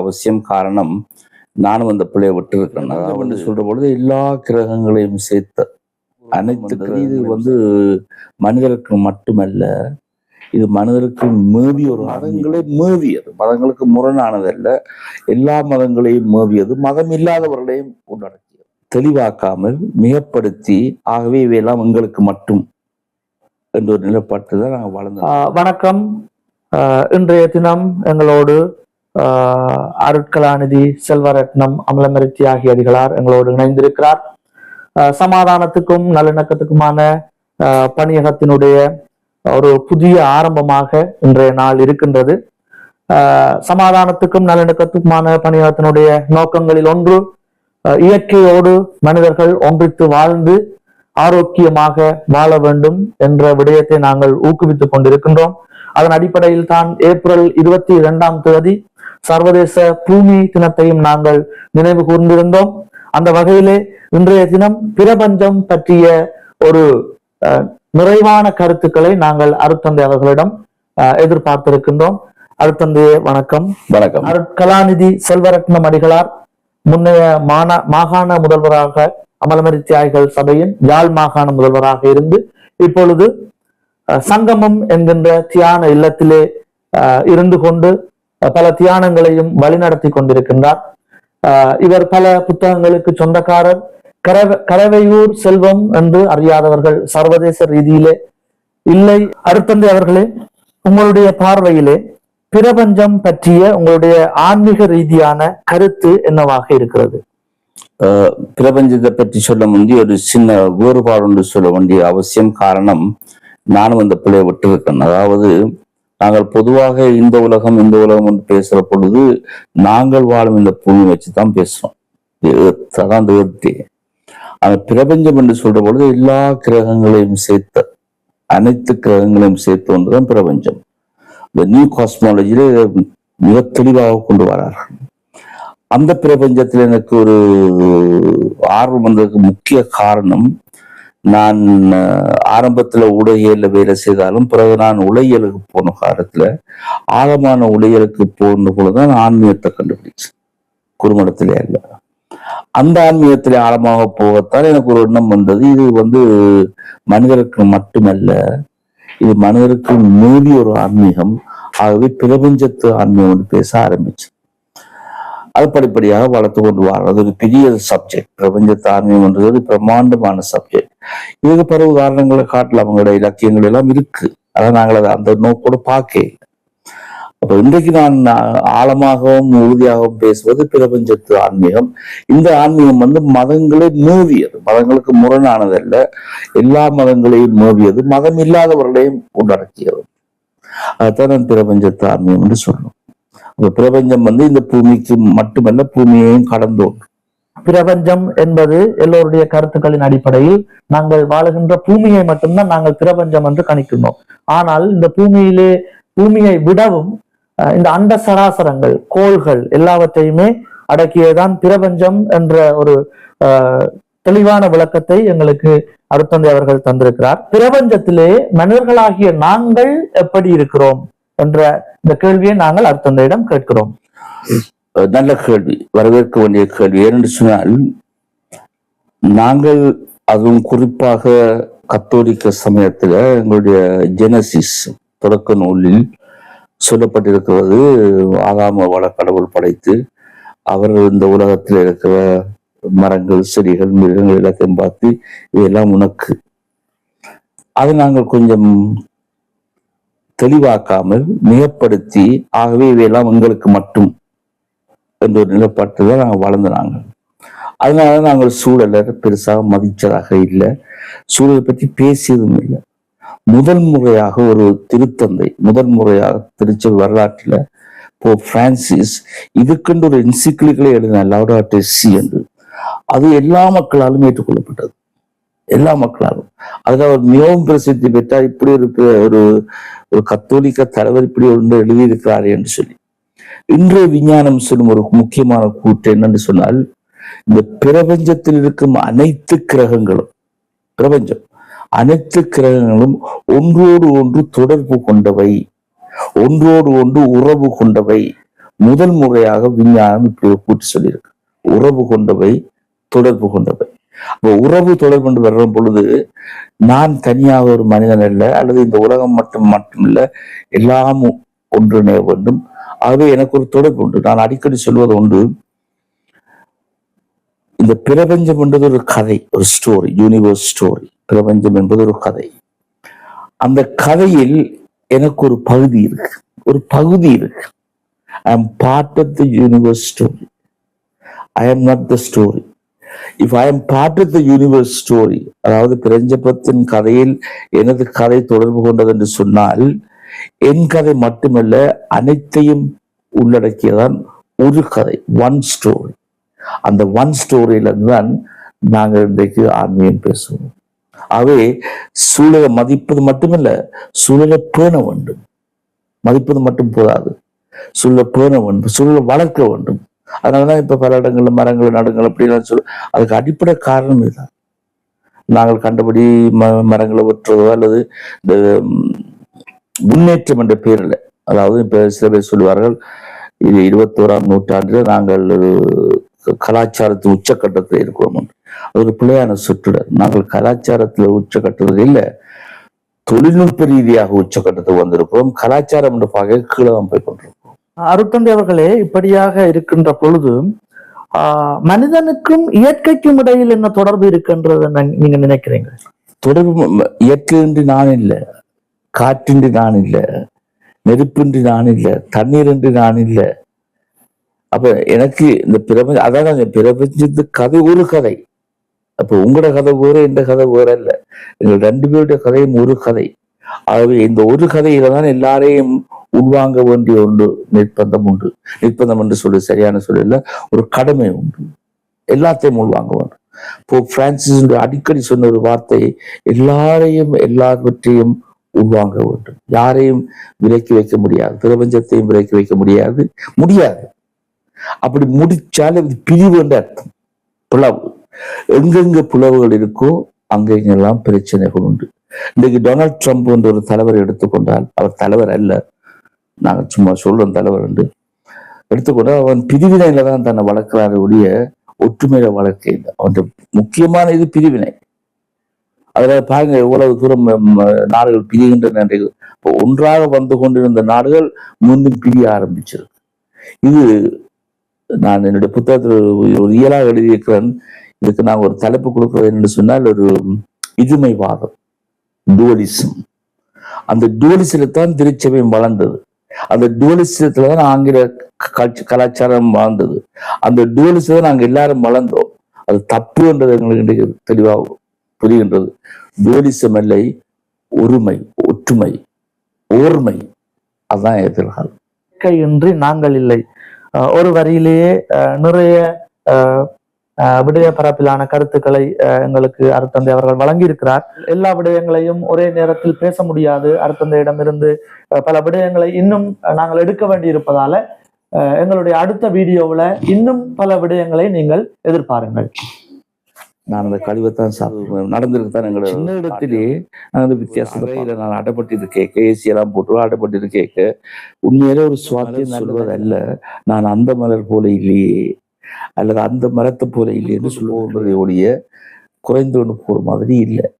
அவசியம் காரணம் நானும் அந்த பிள்ளையை விட்டு இருக்கிறேன் சொல்ற பொழுது எல்லா கிரகங்களையும் சேர்த்த அனைத்து இது வந்து மனிதருக்கு மட்டுமல்ல இது மனிதருக்கு மேவி ஒரு மதங்களே மேவியது. மதங்களுக்கு முரணானதல்ல எல்லா மதங்களையும் மேவியது. மதம் இல்லாதவர்களையும் உள்ளடக்கியது. தெளிவாக்காமல் மிகப்படுத்தி ஆகவே இவையெல்லாம் எங்களுக்கு மட்டும் என்ற ஒரு நிலைப்பாட்டில் தான் நாங்கள் வளர்ந்தோம். வணக்கம். இன்றைய தினம் எங்களோடு அருட்கலாநிதி செல்வரத்னம் அமலமிருத்தி ஆகிய அடிகளார் எங்களோடு இணைந்திருக்கிறார். ஆஹ் சமாதானத்துக்கும் நல்லிணக்கத்துக்குமான ஆஹ் பணியகத்தினுடைய ஒரு புதிய ஆரம்பமாக இன்றைய நாள் இருக்கின்றது. ஆஹ் சமாதானத்துக்கும் நல்லிணக்கத்துக்குமான பணியகத்தினுடைய நோக்கங்களில் ஒன்று இயற்கையோடு மனிதர்கள் ஒன்றித்து வாழ்ந்து ஆரோக்கியமாக வாழ வேண்டும் என்ற விடயத்தை நாங்கள் ஊக்குவித்துக் கொண்டிருக்கின்றோம். அதன் அடிப்படையில் தான் ஏப்ரல் இருபத்தி இரண்டாம் தேதி சர்வதேச பூமி தினத்தையும் நாங்கள் நினைவு கூர்ந்திருந்தோம். அந்த வகையிலே இன்றைய தினம் பிரபஞ்சம் பற்றிய ஒரு நிறைவான கருத்துக்களை நாங்கள் அருத்தந்தை அவர்களிடம் எதிர்பார்த்திருக்கின்றோம். அருத்தந்தையே வணக்கம். வணக்கம். அருட்கலாநிதி செல்வரத்னம் அடிகளார் முன்னைய மாநா மாகாண முதல்வராக அமலமரி தியாகிகள் சபையின் யாழ் மாகாண முதல்வராக இருந்து இப்பொழுது சங்கமம் என்கின்ற தியான இல்லத்திலே இருந்து கொண்டு பல தியானங்களையும் வழிநடத்தி கொண்டிருக்கின்றார். இவர் பல புத்தகங்களுக்கு சொந்தக்காரர். கரவ கரவையூர் செல்வம் என்று அறியாதவர்கள் சர்வதேச ரீதியிலே இல்லை. அருத்தந்தை அவர்களே உங்களுடைய பார்வையிலே பிரபஞ்சம் பற்றிய உங்களுடைய ஆன்மீக ரீதியான கருத்து என்னவாக இருக்கிறது? பிரபஞ்சத்தை பற்றி சொல்ல முந்தி ஒரு சின்ன வேறுபாடு சொல்ல வேண்டிய அவசியம் காரணம் நானும் அந்த பிள்ளையை விட்டிருக்கேன் அதாவது நாங்கள் பொதுவாக இந்த உலகம் இந்த உலகம் என்று பேசுற பொழுது நாங்கள் வாழும் இந்த பூமி வச்சு தான் பேசுறோம் தான் தேர்த்தி அந்த அந்த பிரபஞ்சம் என்று சொல்ற பொழுது எல்லா கிரகங்களையும் சேர்த்த அனைத்து கிரகங்களையும் சேர்த்து ஒன்றுதான் பிரபஞ்சம். இந்த நியூ காஸ்மாலஜியில மிக தெளிவாக கொண்டு வரார்கள். அந்த பிரபஞ்சத்தில் எனக்கு ஒரு ஆர்வம் வந்ததுக்கு முக்கிய காரணம் நான் ஆரம்பத்தில் ஆரம்பத்துல வேலை செய்தாலும் பிறகு நான் உலகியலுக்கு போன காலத்துல ஆழமான உலகியலுக்கு போன பொழுதுதான் ஆன்மீகத்தை கண்டுபிடிச்சேன். குறுமடத்திலே அல்ல. அந்த ஆன்மீகத்தில் ஆழமாக போகத்தான் எனக்கு ஒரு எண்ணம் வந்தது. இது வந்து மனிதருக்கு மட்டுமல்ல இது மனிதருக்கு மீறி ஒரு ஆன்மீகம். ஆகவே பிரபஞ்சத்து ஆன்மீகம் என்று பேச ஆரம்பிச்சு அது படிப்படியாக வளர்த்து கொண்டு வர்றது ஒரு பெரிய சப்ஜெக்ட் பிரபஞ்சத்து ஆன்மீகம் என்றது பிரம்மாண்டமான சப்ஜெக்ட் இதுக்கு பிற உதாரணங்களை காட்டலாம் அவங்களோட இலக்கியங்கள் எல்லாம் இருக்கு. அதான் நாங்கள் அதை அந்த நோக்கோட பார்க்க அப்ப இன்றைக்கு நான் ஆழமாகவும் உறுதியாகவும் பேசுவது பிரபஞ்சத்து ஆன்மீகம். இந்த ஆன்மீகம் வந்து மதங்களை மூவியது. மதங்களுக்கு முரணானதல்ல. எல்லா மதங்களையும் மூவியது. மதம் இல்லாதவர்களையும் உள்ளடக்கியது. அதைத்தான் நான் பிரபஞ்சத்து ஆன்மீகம் என்று சொல்லணும் பிரபஞ்சம் வந்து இந்த பூமிக்கு மட்டுமல்ல பூமியையும் கடந்தோம். பிரபஞ்சம் என்பது எல்லோருடைய கருத்துக்களின் அடிப்படையில் நாங்கள் வாழுகின்ற பூமியை மட்டும்தான் நாங்கள் பிரபஞ்சம் என்று கணிக்கின்றோம். ஆனால் இந்த பூமியிலே பூமியை விடவும் இந்த அண்ட சராசரங்கள் கோள்கள் எல்லாவற்றையுமே அடக்கியதான் பிரபஞ்சம் என்ற ஒரு தெளிவான விளக்கத்தை எங்களுக்கு அருத்தந்தை அவர்கள் தந்திருக்கிறார். பிரபஞ்சத்திலே மனிதர்களாகிய நாங்கள் எப்படி இருக்கிறோம்? என்ற இந்த கேள்வியை நாங்கள் அருத்தந்தையிடம் கேட்கிறோம். நல்ல கேள்வி வரவேற்க வேண்டிய கேள்வி. ஏனென்று சொன்னால் நாங்கள் அதுவும் குறிப்பாக கத்தோலிக்க சமயத்தில் எங்களுடைய ஜெனசிஸ் தொடக்க நூலில் சொல்லப்பட்டிருக்கிறது. ஆதாம வள கடவுள் படைத்து அவர் இந்த உலகத்தில் இருக்கிற மரங்கள் செடிகள் மிருகங்கள் எல்லாத்தையும் பார்த்து இதெல்லாம் உனக்கு. அதை நாங்கள் கொஞ்சம் தெளிவாக்காமல் மிகப்படுத்தி ஆகவே இவையெல்லாம் உங்களுக்கு மட்டும். என்ற ஒரு நிலப்பாட்டில் தான் நாங்கள் வளர்ந்து அதனால நாங்கள் சூழலை பெருசாக மதித்ததாக இல்லை. சூழலை பற்றி பேசியதும் இல்லை. முதல் முறையாக ஒரு திருத்தந்தை முதல் முறையாக திருச்சல் வரலாற்றில் இப்போ பிரான்சிஸ் இதுக்கென்று ஒரு என்சிக்ளிகளை எழுதின லவுடாட்டே சி என்று. அது எல்லா மக்களாலும் ஏற்றுக்கொள்ளப்பட்டது. எல்லா மக்களாலும். அதுல அவர் மிகவும் பிரசித்தி பெற்றார். இப்படி ஒரு ஒரு ஒரு கத்தோலிக்க தலைவர் இப்படி ஒன்று எழுதியிருக்கிறார் என்று சொல்லி. இன்றைய விஞ்ஞானம் சொல்லும் ஒரு முக்கியமான கூற்று என்னன்னு சொன்னால் இந்த பிரபஞ்சத்தில் இருக்கும் அனைத்து கிரகங்களும் பிரபஞ்சம் அனைத்து கிரகங்களும் ஒன்றோடு ஒன்று தொடர்பு கொண்டவை ஒன்றோடு ஒன்று உறவு கொண்டவை. முதல் முறையாக விஞ்ஞானம் இப்படி ஒரு கூட்டு சொல்லியிருக்கு. உறவு கொண்டவை தொடர்பு கொண்டவை. அப்போ உறவு தொடர்பு கொண்டு வர்ற பொழுது நான் தனியாக ஒரு மனிதன் அல்ல அல்லது இந்த உலகம் மட்டும் மட்டுமில்ல எல்லாமும் ஒன்றிணைய வேண்டும். ஆகவே எனக்கு ஒரு தொடர்பு உண்டு. நான் அடிக்கடி சொல்வது உண்டு. இந்த பிரபஞ்சம் என்பது ஒரு கதை ஒரு ஸ்டோரி யூனிவர்ஸ் ஸ்டோரி பிரபஞ்சம் என்பது ஒரு கதை. அந்த கதையில் எனக்கு ஒரு பகுதி இருக்கு. ஒரு பகுதி இருக்கு. I am part of the universe story I am not the story if I am part of the universe story அதாவது பிரஞ்சபத்தின் கதையில் எனது கதை தொடர்பு கொண்டது என்று சொன்னால் என் கதை மட்டுமல்ல அனைத்தையும் உள்ளடக்கியதான் ஒரு கதை ஒன் ஸ்டோரி அந்த ஒன் ஸ்டோரியில தான் நாங்கள் இன்றைக்கு ஆன்மீகம் பேசுவோம். ஆகவே சூழலை மதிப்பது மட்டுமல்ல சூழலை பேண வேண்டும். மதிப்பது மட்டும் போதாது. சூழலை பேண வேண்டும் சூழலை வளர்க்க வேண்டும். அதனாலதான் இப்ப பல இடங்கள்ல மரங்கள் நடுங்கள் அப்படிலாம் சொல்லு அதுக்கு அடிப்படை காரணம் இதுதான். நாங்கள் கண்டபடி ம மரங்களை வெட்டுறதோ அல்லது இந்த முன்னேற்றம் என்ற பேரில் அதாவது இப்ப சில பேர் சொல்லுவார்கள் இது இருபத்தோராம் நூற்றாண்டுல நாங்கள் ஒரு கலாச்சாரத்தின் உச்சக்கட்டத்தில் இருக்கிறோம் என்று. ஒரு பிள்ளையான சுற்றுடர். நாங்கள் கலாச்சாரத்துல உச்சக்கட்டத்தில் இல்லை தொழில்நுட்ப ரீதியாக உச்சக்கட்டத்துக்கு வந்திருக்கிறோம் கலாச்சாரம் என்ற பார்க்க கீழே போய் கொண்டிருக்கிறோம். அருட்தந்தை அவர்களே இப்படியாக இருக்கின்ற பொழுது ஆஹ், மனிதனுக்கும் இயற்கைக்கும் இடையில் என்ன தொடர்பு இருக்கின்றத நீங்க நினைக்கிறீங்க? தொடர்பு ம- இயற்கையின்றி நான் இல்லை. காற்றின்றி நான் இல்லை நெருப்பின்றி நான் இல்லை தண்ணீர் என்று நான் இல்லை. அப்ப எனக்கு இந்த பிரபஞ்ச அதான் அந்த பிரபஞ்சத்து கதை ஒரு கதை. அப்ப உங்களோட கதை வேற இந்த கதை வேற இல்லை. எங்கள் ரெண்டு பேருடைய கதையும் ஒரு கதை. ஆகவே இந்த ஒரு கதையில தான் எல்லாரையும் உள்வாங்க வேண்டிய ஒன்று நிர்பந்தம் உண்டு. நிர்பந்தம் என்று சொல்லு சரியான சொல்லல ஒரு கடமை உண்டு. எல்லாத்தையும் உள்வாங்க வேண்டும் இப்போ பிரான்சிஸ் அடிக்கடி சொன்ன ஒரு வார்த்தை எல்லாரையும் எல்லாவற்றையும் உள்வாங்க வேண்டும். யாரையும் விலக்கி வைக்க முடியாது. பிரபஞ்சத்தையும் விலக்கி வைக்க முடியாது. முடியாது. அப்படி முடிச்சாலே இது பிரிவு என்று அர்த்தம். பிளவு எங்கெங்க பிளவுகள் இருக்கோ அங்கெங்கெல்லாம் பிரச்சனைகள் உண்டு. இன்னைக்கு டொனால்ட் ட்ரம்ப் என்ற ஒரு தலைவரை எடுத்துக்கொண்டால் அவர் தலைவர் அல்ல. நாங்கள் சும்மா சொல்றோம் தலைவர் என்று. எடுத்துக்கொண்டால் அவன் பிரிவினையில தான் தன்னை வளர்க்கிறாரு ஒழிய ஒற்றுமையில வளர்க்க அவன் முக்கியமான இது பிரிவினை. அதில் பாருங்க எவ்வளவு தூரம் நாடுகள் பிரிகின்றன என்று. இப்போ ஒன்றாக வந்து கொண்டிருந்த நாடுகள் மீண்டும் பிரிய ஆரம்பிச்சிருக்கு. இது நான் என்னுடைய புத்தகத்தில் ஒரு- இயலாக எழுதியிருக்கிறேன். இதுக்கு நான் ஒரு தலைப்பு கொடுக்குறது என்று சொன்னால் ஒரு இதுமைவாதம் டுவலிசம் அந்த டுவலிசத்தில் தான் வளர்ந்தது. அந்த டுவலிசத்துல தான் ஆங்கில கல்ச்ச- கலாச்சாரம் வாழ்ந்தது அந்த டுவலிசத்தை நாங்கள் எல்லாரும் வளர்ந்தோம். அது தப்பு என்றது எங்களுக்கு தெளிவாகும். புரிகின்றது. ஜோலிசமில்லை ஒருமை ஒற்றுமை ஓர்மை அதுதான் எதிர்காலம் இன்றி நாங்கள் இல்லை. ஒரு வரியிலேயே ஆஹ், நிறைய விடய பரப்பிலான கருத்துக்களை எங்களுக்கு அருத்தந்தை அவர்கள் வழங்கியிருக்கிறார். எல்லா விடயங்களையும் ஒரே நேரத்தில் பேச முடியாது. அருத்தந்தையிடமிருந்து பல விடயங்களை இன்னும் நாங்கள் எடுக்க வேண்டியிருப்பதால ஆஹ், எங்களுடைய அடுத்த வீடியோவில் இன்னும் பல விடயங்களை நீங்கள் எதிர்பாருங்கள். நான் அந்த கழிவைத்தான் சாப்பிடுவேன் நடந்திருக்குதான் எங்களோட சின்ன இடத்திலே நான் அந்த வித்தியாசத்தை நான் அடைப்பட்டு கேட்க ஏசி எல்லாம் போட்டு அடைப்பட்டு கேட்க உண்மையிலே ஒரு சுவாத்தியம் சொல்வது அல்ல. நான் அந்த மலர் போல இல்லையே. அல்லது அந்த மரத்தை போல இல்லையேன்னு சொல்லுவோன்றதை ஒழிய குறைந்து கொண்டு போற மாதிரி இல்லை.